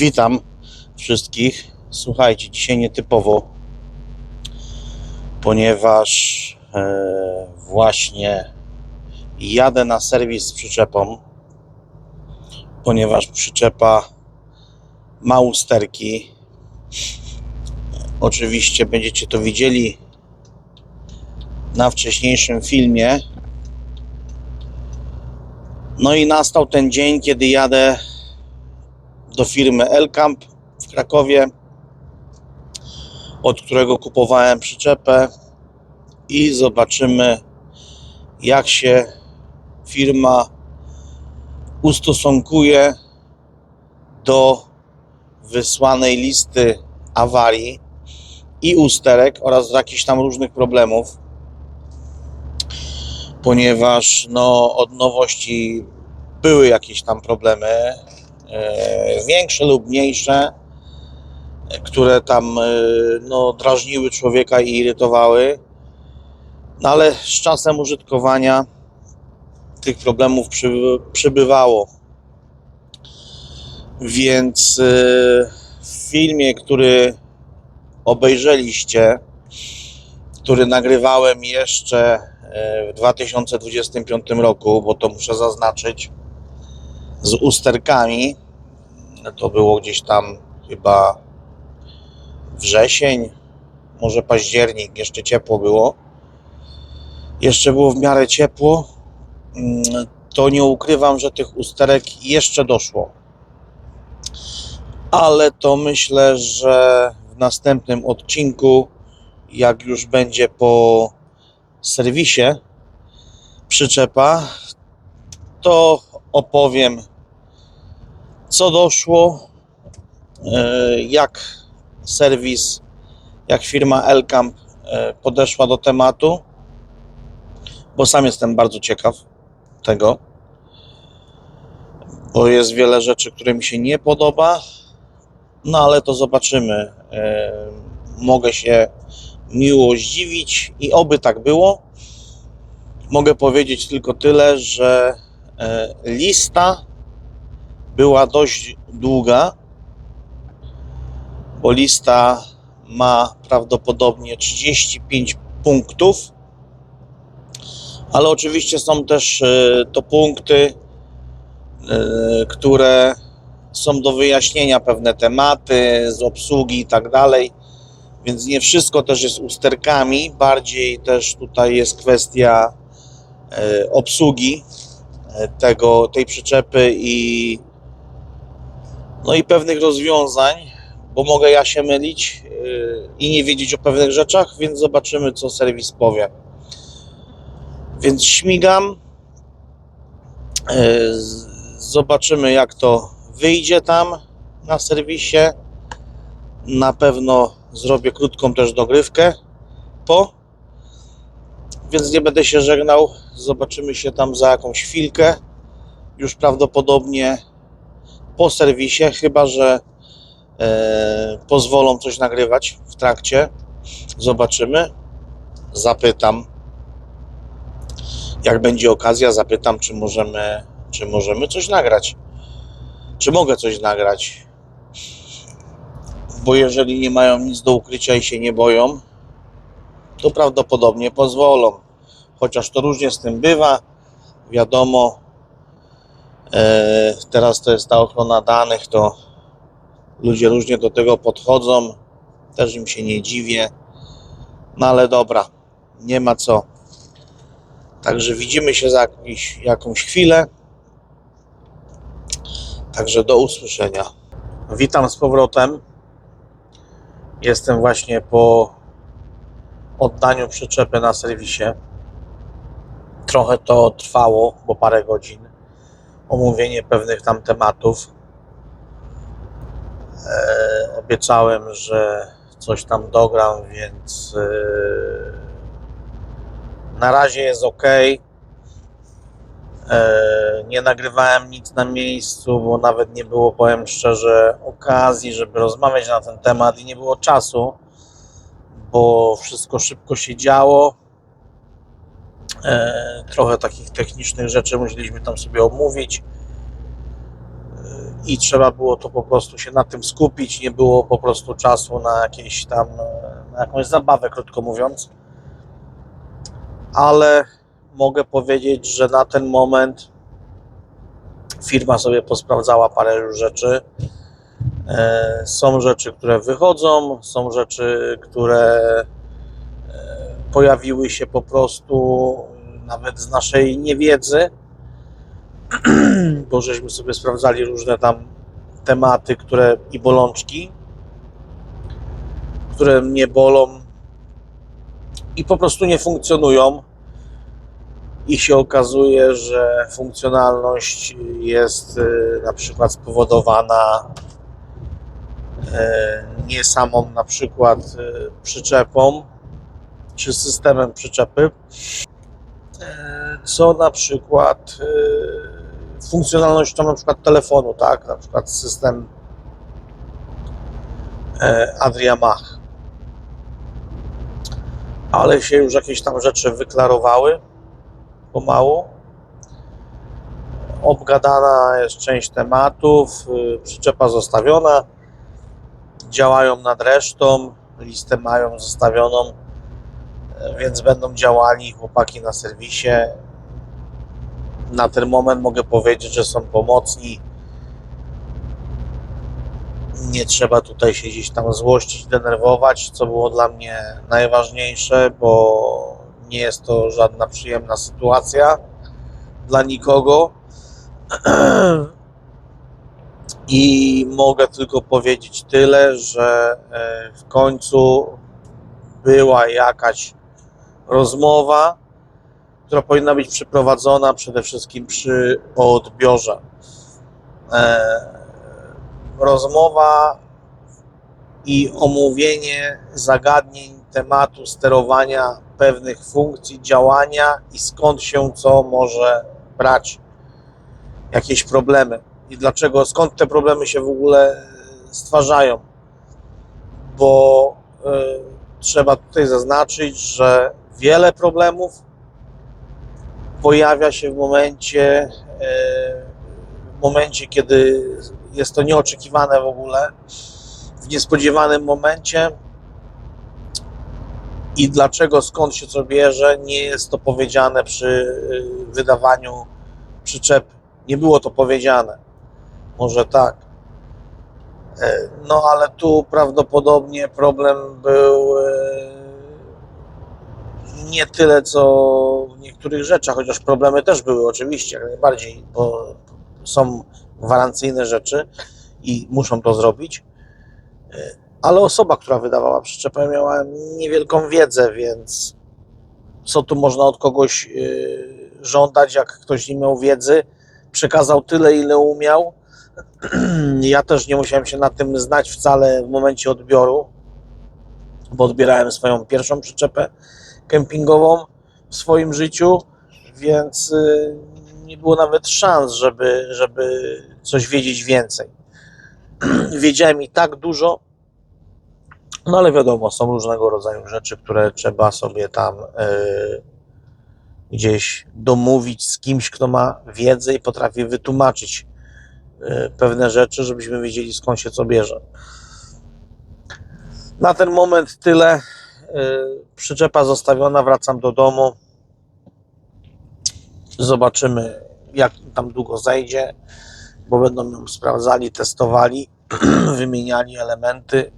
Witam wszystkich. Słuchajcie, dzisiaj nietypowo, ponieważ e, właśnie jadę na serwis z przyczepą, ponieważ przyczepa ma usterki. Oczywiście będziecie to widzieli na wcześniejszym filmie. No i nastał ten dzień, kiedy jadę do firmy Elkamp w Krakowie, od którego kupowałem przyczepę i zobaczymy, jak się firma ustosunkuje do wysłanej listy awarii i usterek oraz jakichś tam różnych problemów, ponieważ no, od nowości były jakieś tam problemy, większe lub mniejsze, e, które tam e, no, drażniły człowieka i irytowały. No ale z czasem użytkowania tych problemów przy, przybywało. Więc e, w filmie, który obejrzeliście, który nagrywałem jeszcze e, w 2025 roku, bo to muszę zaznaczyć, z usterkami. To było gdzieś tam chyba wrzesień, może październik, jeszcze ciepło było. Jeszcze było w miarę ciepło. Mm, To nie ukrywam, że tych usterek jeszcze doszło. Ale to myślę, że w następnym odcinku, jak już będzie po serwisie przyczepa, to opowiem, co doszło, e, jak serwis, jak firma Elkamp e, podeszła do tematu, bo sam jestem bardzo ciekaw tego, bo jest wiele rzeczy, które mi się nie podoba, no ale to zobaczymy. E, Mogę się miło zdziwić i oby tak było. Mogę powiedzieć tylko tyle, że lista była dość długa, bo lista ma prawdopodobnie 35 punktów, ale oczywiście są też e, to punkty, e, które są do wyjaśnienia pewne tematy z obsługi i tak dalej. Więc nie wszystko też jest usterkami, bardziej też tutaj jest kwestia e, obsługi e, tego, tej przyczepy i no i pewnych rozwiązań, bo mogę ja się mylić e, i nie wiedzieć o pewnych rzeczach, więc zobaczymy, co serwis powie. Więc śmigam. Z- Zobaczymy, jak to wyjdzie tam na serwisie. Na pewno zrobię krótką też dogrywkę po. Więc nie będę się żegnał. Zobaczymy się tam za jakąś chwilkę. Już prawdopodobnie po serwisie, chyba że e, pozwolą coś nagrywać w trakcie. Zobaczymy. Zapytam. Jak będzie okazja, zapytam, czy możemy, czy możemy coś nagrać. Czy mogę coś nagrać? Bo jeżeli nie mają nic do ukrycia i się nie boją, to prawdopodobnie pozwolą. Chociaż to różnie z tym bywa. Wiadomo, e, teraz to jest ta ochrona danych, to ludzie różnie do tego podchodzą. Też im się nie dziwię. No ale dobra, nie ma co. Także widzimy się za jakiś, jakąś chwilę. Także do usłyszenia. Witam z powrotem. Jestem właśnie po oddaniu przyczepy na serwisie. Trochę to trwało, bo parę godzin. Omówienie pewnych tam tematów. E, obiecałem, że coś tam dogram, więc e, na razie jest ok. E, Nie nagrywałem nic na miejscu, bo nawet nie było, powiem szczerze, okazji, żeby rozmawiać na ten temat i nie było czasu, bo wszystko szybko się działo. E, Trochę takich technicznych rzeczy musieliśmy tam sobie omówić. E, i trzeba było to po prostu się na tym skupić, nie było po prostu czasu na jakieś tam, e, na jakąś zabawę, krótko mówiąc. Ale mogę powiedzieć, że na ten moment firma sobie posprawdzała parę rzeczy. E, Są rzeczy, które wychodzą, są rzeczy, które e, pojawiły się po prostu nawet z naszej niewiedzy, bo żeśmy sobie sprawdzali różne tam tematy, które i bolączki, które mnie bolą i po prostu nie funkcjonują. I się okazuje, że funkcjonalność jest y, na przykład spowodowana nie samą na przykład y, przyczepą czy systemem przyczepy, e, co na przykład e, funkcjonalnością na przykład telefonu, tak, na przykład system e, Adria Mach. Ale się już jakieś tam rzeczy wyklarowały pomału. Obgadana jest część tematów, y, przyczepa zostawiona, działają nad resztą, listę mają zostawioną, e, więc będą działali chłopaki na serwisie. Na ten moment mogę powiedzieć, że są pomocni. Nie trzeba tutaj się gdzieś tam złościć, denerwować, co było dla mnie najważniejsze, bo nie jest to żadna przyjemna sytuacja dla nikogo. I mogę tylko powiedzieć tyle, że e, w końcu była jakaś rozmowa, która powinna być przeprowadzona przede wszystkim przy odbiorze. E, Rozmowa i omówienie zagadnień tematu sterowania pewnych funkcji, działania i skąd się co może brać, jakieś problemy i dlaczego, skąd te problemy się w ogóle stwarzają. Bo y, trzeba tutaj zaznaczyć, że wiele problemów pojawia się w momencie, y, w momencie, kiedy jest to nieoczekiwane w ogóle, w niespodziewanym momencie. I dlaczego, skąd się co bierze, nie jest to powiedziane przy y, wydawaniu przyczepy. Nie było to powiedziane. Może tak. E, No ale tu prawdopodobnie problem był e, nie tyle co w niektórych rzeczach, chociaż problemy też były oczywiście, jak najbardziej, bo są gwarancyjne rzeczy i muszą to zrobić. E, Ale osoba, która wydawała przyczepę, miała niewielką wiedzę, więc co tu można od kogoś żądać, jak ktoś nie miał wiedzy, przekazał tyle, ile umiał. Ja też nie musiałem się na tym znać wcale w momencie odbioru, bo odbierałem swoją pierwszą przyczepę kempingową w swoim życiu, więc y, nie było nawet szans, żeby, żeby coś wiedzieć więcej. Wiedziałem i tak dużo, no ale wiadomo, są różnego rodzaju rzeczy, które trzeba sobie tam y, gdzieś domówić z kimś, kto ma wiedzę i potrafi wytłumaczyć pewne rzeczy, żebyśmy wiedzieli skąd się co bierze. Na ten moment tyle. Y, Przyczepa zostawiona, wracam do domu. Zobaczymy, jak tam długo zajdzie, bo będą ją sprawdzali, testowali, wymieniali elementy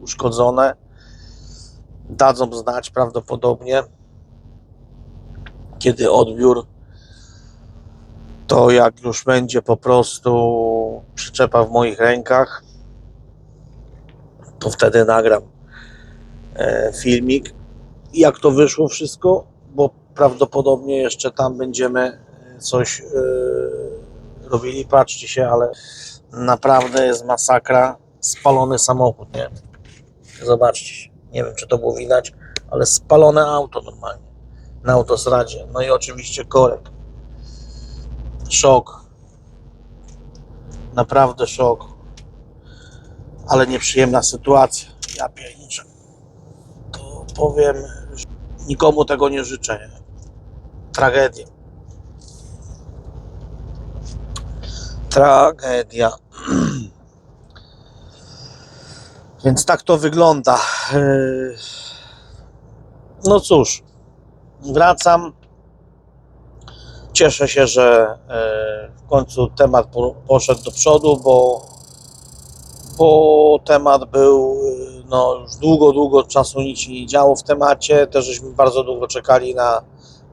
uszkodzone. Dadzą znać prawdopodobnie, kiedy odbiór, to jak już będzie po prostu przyczepa w moich rękach, to wtedy nagram e, filmik, jak to wyszło wszystko, bo prawdopodobnie jeszcze tam będziemy coś e, robili. Patrzcie się, ale naprawdę jest masakra. Spalony samochód, nie? Zobaczcie się. Nie wiem, czy to było widać, ale spalone auto normalnie na autostradzie. No i oczywiście korek. Szok. Naprawdę szok. Ale nieprzyjemna sytuacja. Ja pierniczę. To powiem, że nikomu tego nie życzę. Tragedia. Tragedia. Więc tak to wygląda. Yy, No cóż, wracam. Cieszę się, że yy, w końcu temat po- poszedł do przodu, bo, bo temat był, yy, no już długo, długo czasu nic się nie działo w temacie. Też żeśmy bardzo długo czekali na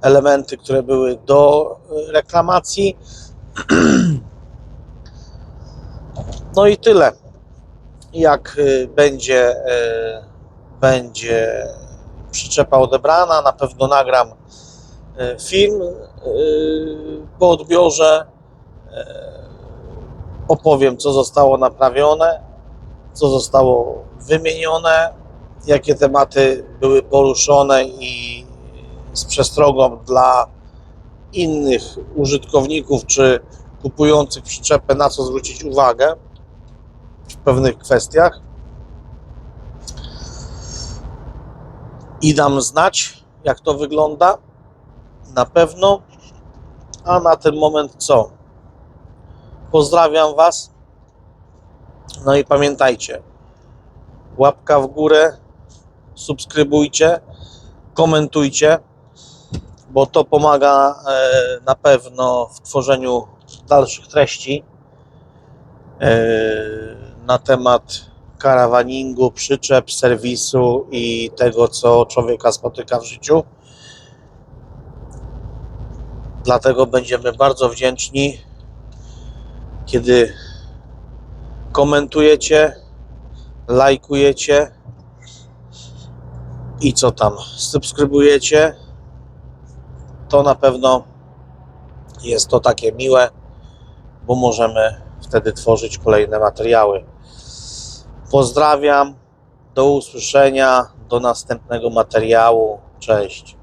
elementy, które były do yy, reklamacji. No i tyle. Jak będzie, będzie przyczepa odebrana, na pewno nagram film y, po odbiorze. Y, Opowiem, co zostało naprawione, co zostało wymienione, jakie tematy były poruszone i z przestrogą dla innych użytkowników czy kupujących przyczepę, na co zwrócić uwagę w pewnych kwestiach. I dam znać, jak to wygląda. Na pewno. A na ten moment co? Pozdrawiam Was. No i pamiętajcie, łapka w górę, subskrybujcie, komentujcie, bo to pomaga e, na pewno w tworzeniu dalszych treści e, na temat karawaningu, przyczep, serwisu i tego, co człowieka spotyka w życiu. Dlatego będziemy bardzo wdzięczni, kiedy komentujecie, lajkujecie i co tam, subskrybujecie. To na pewno jest to takie miłe, bo możemy wtedy tworzyć kolejne materiały. Pozdrawiam, do usłyszenia, do następnego materiału. Cześć.